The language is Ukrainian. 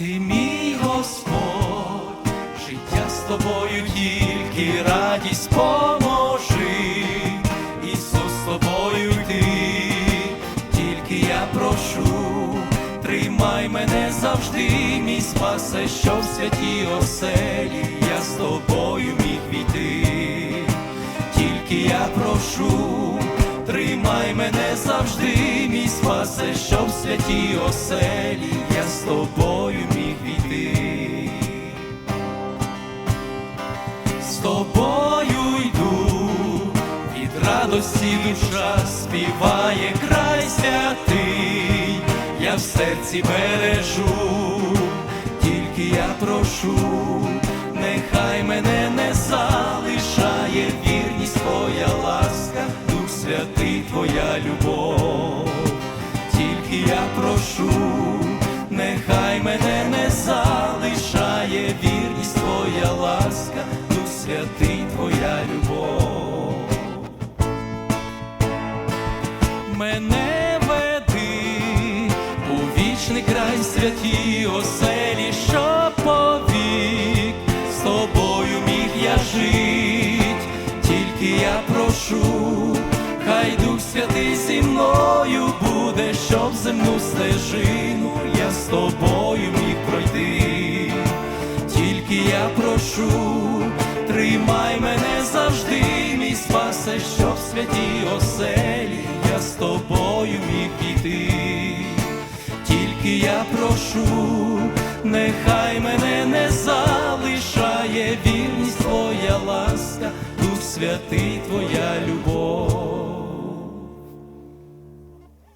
Ти мій Господь, життя з тобою тільки радість поможи, Ісус з тобою йти, тільки я прошу, тримай мене завжди, мій спасе, що в святій оселі я з тобою міг війти, тільки я прошу, тримай мене завжди, мій спасе, що в святій оселі з тобою міг війти. З тобою йду, від радості душа співає край святий, я в серці бережу, тільки я прошу, нехай мене не залишає вірність твоя ласка, Дух святий, твоя любов, тільки я прошу, нехай мене не залишає вірність твоя ласка, Дух святий, твоя любов. Мене веди у вічний край святі оселі, що повік з тобою міг я жить, тільки я прошу, хай Дух Святий зі мною буде, щоб земну стежину тобою міг пройти, тільки я прошу, тримай мене завжди, мій спасе, щоб в святій оселі я з тобою міг піти, тільки я прошу, нехай мене не залишає вірність твоя ласка, Дух святий, твоя.